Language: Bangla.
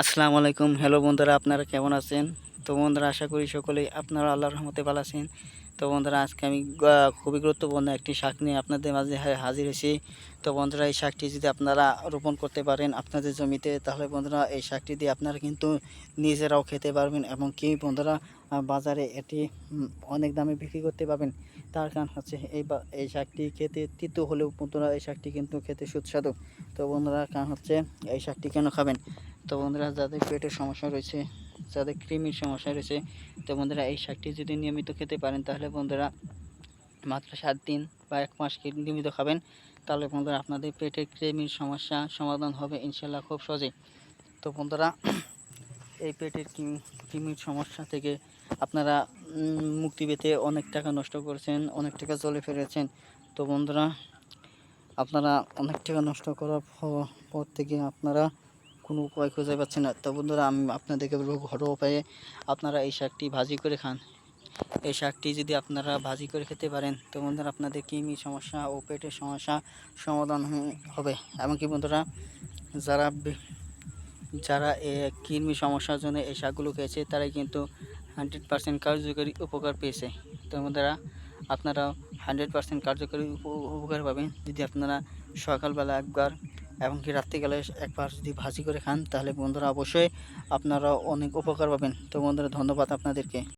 আসসালামু আলাইকুম। হ্যালো বন্ধুরা, আপনারা কেমন আছেন? তো বন্ধুরা, আশা করি সকলেই আপনারা আল্লাহর রহমতে ভালো আছেন। তো বন্ধুরা, আজকে আমি খুবই গুরুত্বপূর্ণ একটি শাক নিয়ে আপনাদের মাঝে হাজির হয়েছি। তো বন্ধুরা, এই শাকটি যদি আপনারা রোপণ করতে পারেন আপনাদের জমিতে, তাহলে বন্ধুরা, এই শাকটি দিয়ে আপনারা কিন্তু নিজেরাও খেতে পারবেন এবং কি বন্ধুরা বাজারে এটি অনেক দামে বিক্রি করতে পারবেন। তার কারণ হচ্ছে, এই এই শাকটি খেতে তিতো হলেও বন্ধুরা, এই শাকটি কিন্তু খেতে সুস্বাদু। তো বন্ধুরা, কারণ হচ্ছে, এই শাকটি কেন খাবেন? তো বন্ধুরা, যাদের পেটের সমস্যা রয়েছে, যাদের কৃমির সমস্যা রয়েছে, তো বন্ধুরা, এই শাকটি যদি নিয়মিত খেতে পারেন, তাহলে বন্ধুরা মাত্র সাত দিন বা এক মাস নিয়মিত খাবেন, তাহলে বন্ধুরা আপনাদের পেটের কৃমির সমস্যা সমাধান হবে ইনশাল্লাহ খুব সহজেই। তো বন্ধুরা, এই পেটের কৃমি- কৃমির সমস্যা থেকে আপনারা মুক্তি পেতে অনেক টাকা নষ্ট করেছেন, অনেক টাকা জলে ফেলেছেন। তো বন্ধুরা, আপনারা অনেক টাকা নষ্ট করার পর থেকে আপনারা কোনো উপায় খুঁজে পাচ্ছেন না। তো বন্ধুরা, আমি আপনাদেরকে বলব, ঘরোয়া উপায়ে আপনারা এই শাকটি ভাজি করে খান। এই শাকটি যদি আপনারা ভাজি করে খেতে পারেন, তো বন্ধুরা, আপনাদের কৃমি সমস্যা ও পেটের সমস্যা সমাধান হবে? এমনকি বন্ধুরা, যারা যারা কৃমি সমস্যার জন্য এই শাকগুলো খেয়েছে, তারাই কিন্তু হান্ড্রেড পার্সেন্ট কার্যকরী উপকার পেয়েছে। তো বন্ধুরা আপনারা হান্ড্রেড পার্সেন্ট কার্যকরী উপ- উপকার পাবেন। যদি আপনারা সকালবেলা একবার এবং কি রাত্রিকালে একবার যদি ভাজি করে খান, তাহলে বন্ধুরা অবশ্যই আপনারা অনেক উপকার পাবেন। তো বন্ধুরা, ধন্যবাদ আপনাদেরকে।